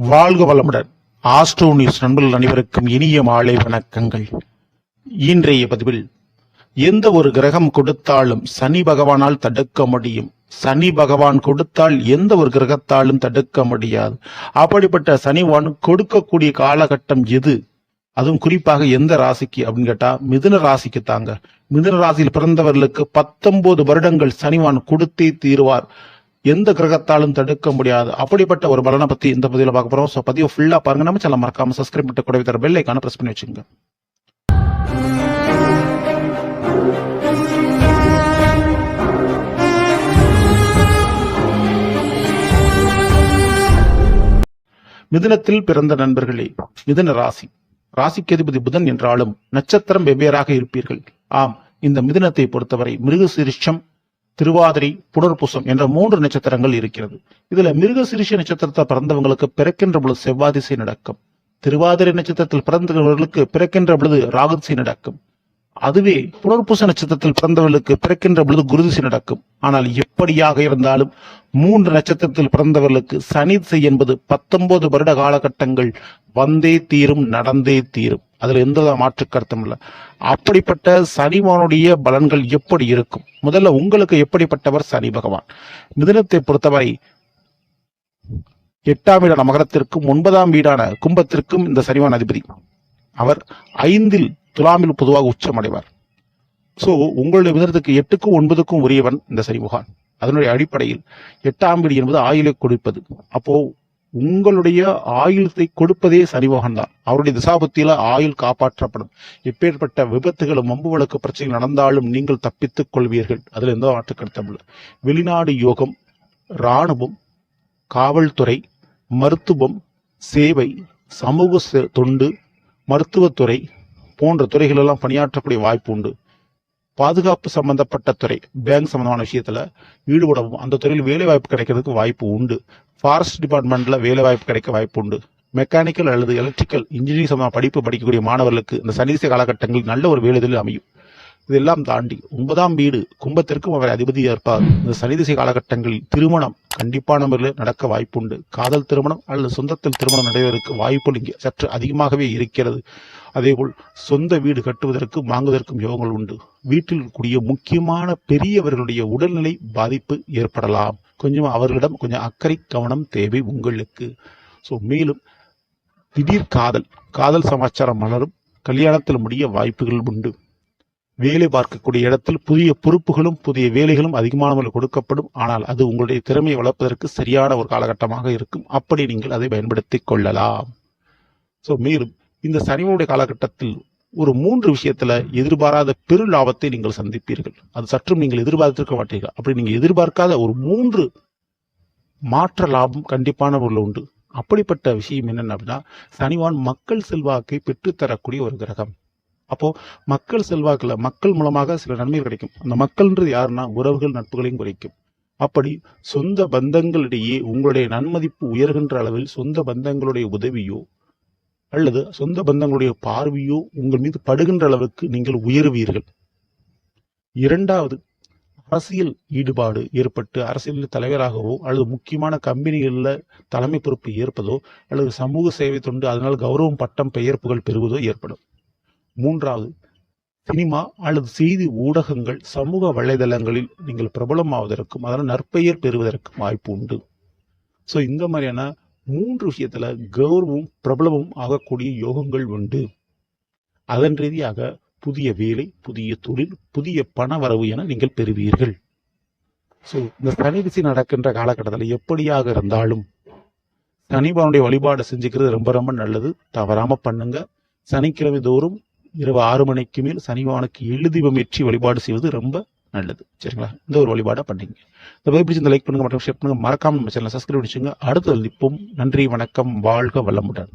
வாழ்க வளமுடன். Astro news நண்பர்கள் அனைவருக்கும் இனிய மாலை வணக்கங்கள். இன்றைய பதிவில் எந்த ஒரு கிரகம் கொடுத்தாலும் சனி பகவானால் தடுக்க முடியும். சனி பகவான் கொடுத்தால் எந்த ஒரு கிரகத்தாலும் தடுக்க முடியாது. அப்படிப்பட்ட சனிவான் கொடுக்கக்கூடிய காலகட்டம் எது? அதுவும் குறிப்பாக எந்த ராசிக்கு அப்படின்னு கேட்டா மிதுன ராசிக்கு தாங்க. மிதுன ராசியில் பிறந்தவர்களுக்கு பத்தொன்பது வருடங்கள் சனிவான் கொடுத்தே தீருவார். எந்த கிரகத்தாலும் தடுக்க முடியாது. அப்படிப்பட்ட ஒரு பலனை பத்தி இந்த பதிவில் பார்க்க போறோம். ஸோ பதிவு ஃபுல்லா பாருங்க. நம்ம சேனல் மறக்காம சப்ஸ்கிரைப் பண்ணிட்டு கூட தர பெல் ஐக்கான பிரஸ் பண்ணி வச்சுங்க மிதுனத்தில் பிறந்த நண்பர்களே மிதுன ராசி. ராசிக்கு அதிபதி புதன் என்றாலும் நட்சத்திரம் வெவ்வேறாக இருப்பீர்கள். ஆம் இந்த மிதுனத்தை பொறுத்தவரை மிருகசிரிஷம் திருவாதிரை புனர்பூசம் என்ற மூன்று நட்சத்திரங்கள் இருக்கிறது. இதுல மிருகசிரிஷ நட்சத்திரத்தை பிறந்தவங்களுக்கு பிறக்கின்ற பொழுது செவ்வாதிசை நடக்கும். திருவாதிரை நட்சத்திரத்தில் பிறந்தவர்களுக்கு பிறக்கின்ற பொழுது ராகு நடக்கும். அதுவே புனர்பூச நட்சத்திரத்தில் பிறந்தவர்களுக்கு பிறக்கின்ற பொழுது குருதிசை நடக்கும். ஆனால் எப்படியாக இருந்தாலும் மூன்று நட்சத்திரத்தில் பிறந்தவர்களுக்கு சனி திசை என்பது பத்தொன்பது வருட காலகட்டங்கள் வந்தே தீரும் நடந்தே தீரும். அதுல எந்த மாற்று கருத்தும் இல்லை. அப்படிப்பட்ட சனிவானுடைய பலன்கள் எப்படி இருக்கும்? முதல்ல உங்களுக்கு எப்படிப்பட்டவர் சனி பகவான்? மிதனத்தை பொறுத்தவரை எட்டாம் வீடான மகரத்திற்கும் ஒன்பதாம் வீடான கும்பத்திற்கும் இந்த சனிவான் அதிபதி. அவர் ஐந்தில் துலாமில் பொதுவாக உச்சமடைவார். சோ உங்களுடைய மிதனத்துக்கு எட்டுக்கும் ஒன்பதுக்கும் உரியவன் இந்த சனிமுகான் அதனுடைய அடிப்படையில் எட்டாம் வீடு என்பது ஆயுளை கொடுப்பது. அப்போ உங்களுடைய ஆயுளத்தை கொடுப்பதே சனிமோகன் தான் அவருடைய திசாபத்தியில ஆயுள் காப்பாற்றப்படும். இப்பேற்பட்ட விபத்துகளும் வம்பு வழக்கு பிரச்சனை நடந்தாலும் நீங்கள் தப்பித்துக் கொள்வீர்கள். அதுல எந்த மாற்று வெளிநாடு யோகம் இராணுவம் காவல்துறை மருத்துவம் சேவை சமூக சே- தொண்டு மருத்துவத்துறை போன்ற துறைகளெல்லாம் பணியாற்றக்கூடிய வாய்ப்பு உண்டு. பாதுகாப்பு சம்பந்தப்பட்ட துறை பேங்க் சம்பந்தமான விஷயத்துல ஈடுபடவும் அந்த துறையில் வேலை வாய்ப்பு கிடைக்கிறதுக்கு வாய்ப்பு உண்டு. ஃபாரஸ்ட் டிபார்ட்மெண்ட்ல வேலை வாய்ப்பு கிடைக்க வாய்ப்பு உண்டு. மெக்கானிக்கல் அல்லது எலக்ட்ரிக்கல் இன்ஜினியரிங் சம்பந்தமான படிப்பு படிக்கக்கூடிய மாணவர்களுக்கு இந்த சனிச காலகட்டங்களில் நல்ல ஒரு வேலைகளில் அமையும். இதெல்லாம் தாண்டி ஒன்பதாம் வீடு கும்பத்திற்கும் அவர் அதிபதியாக இருப்பார் இந்த சனிதிசை காலகட்டங்களில் திருமணம் கண்டிப்பான முறையில் நடக்க வாய்ப்புண்டு காதல் திருமணம் அல்லது சொந்தத்தில் திருமணம் நடைபெறக்கு வாய்ப்புகள் இங்கே சற்று அதிகமாகவே இருக்கிறது. அதேபோல் சொந்த வீடு கட்டுவதற்கும் வாங்குவதற்கும் யோகங்கள் உண்டு. வீட்டில் இருக்கக்கூடிய முக்கியமான பெரியவர்களுடைய உடல்நிலை பாதிப்பு ஏற்படலாம். கொஞ்சம் அவர்களிடம் கொஞ்சம் அக்கறை கவனம் தேவை உங்களுக்கு. ஸோ மேலும் திடீர் காதல் காதல் சமாச்சாரம் மலரும் கல்யாணத்தில் முடிய வாய்ப்புகள் உண்டு. வேலை பார்க்கக்கூடிய இடத்தில் புதிய பொறுப்புகளும் புதிய வேலைகளும் அதிகமான கொடுக்கப்படும். ஆனால் அது உங்களுடைய திறமையை வளர்ப்பதற்கு சரியான ஒரு காலகட்டமாக இருக்கும். அப்படி நீங்கள் அதை பயன்படுத்தி கொள்ளலாம். ஸோ மேலும் இந்த சனிவனுடைய காலகட்டத்தில் ஒரு மூன்று விஷயத்துல எதிர்பாராத பெரு லாபத்தை நீங்கள் சந்திப்பீர்கள். அது சற்றும் நீங்கள் எதிர்பார்த்திருக்க மாட்டீர்கள். அப்படி நீங்க எதிர்பார்க்காத ஒரு மூன்று மாற்ற லாபம் கண்டிப்பான ஒரு உண்டு. அப்படிப்பட்ட விஷயம் என்னென்ன அப்படின்னா சனிவான் மக்கள் செல்வாக்கை பெற்றுத்தரக்கூடிய ஒரு கிரகம். அப்போ மக்கள் செல்வாக்கில் மக்கள் மூலமாக சில நன்மை கிடைக்கும். அந்த மக்கள்ன்றது யாருன்னா உறவுகள் நட்புகளையும் குறைக்கும். அப்படி சொந்த பந்தங்களிடையே உங்களுடைய நன்மதிப்பு உயர்கின்ற அளவில் சொந்த பந்தங்களுடைய உதவியோ அல்லது சொந்த பந்தங்களுடைய பார்வையோ உங்கள் மீது படுகின்ற அளவுக்கு நீங்கள் உயருவீர்கள். இரண்டாவது அரசியல் ஈடுபாடு ஏற்பட்டு அரசியல் தலைவராகவோ அல்லது முக்கியமான கம்பெனிகளில் தலைமை பொறுப்பு ஏற்பதோ அல்லது சமூக சேவை தொண்டு அதனால் கௌரவம் பட்டம் பெயர் புகழ் பெறுவதோ ஏற்படும். மூன்றாவது சினிமா அல்லது செய்தி ஊடகங்கள் சமூக வலைதளங்களில் நீங்கள் பிரபலமாவதற்கும் அதனால் நற்பெயர் பெறுவதற்கும் வாய்ப்பு உண்டு. ஸோ இந்த மாதிரியான மூன்று விஷயத்தில் கௌரவம் பிரபலமும் ஆகக்கூடிய யோகங்கள் உண்டு. அதன் ரீதியாக புதிய வேலை புதிய தொழில் புதிய பண வரவு என நீங்கள் பெறுவீர்கள். ஸோ இந்த சனி திசை நடக்கின்ற காலகட்டத்தில் எப்படியாக இருந்தாலும் சனிபானுடைய வழிபாடு செஞ்சுக்கிறது ரொம்ப ரொம்ப நல்லது. தவறாமல் பண்ணுங்க. சனிக்கிழமை தோறும் இரவு ஆறு மணிக்கு மேல் சனிபானுக்கு எழு ஏற்றி வழிபாடு செய்வது ரொம்ப நல்லது. சரிங்களா? இந்த ஒரு வழிபாடாக பண்ணிங்க. இந்த பதிவு பிடிச்சி இந்த லைக் பண்ணுங்கள் மற்றும் ஷேர் பண்ணுங்கள் மறக்காமல் நம்ம சேனலை சப்ஸ்கிரைப் பண்ணிச்சுங்க அடுத்த நிற்போம் நன்றி வணக்கம் வாழ்க வளமுடன்.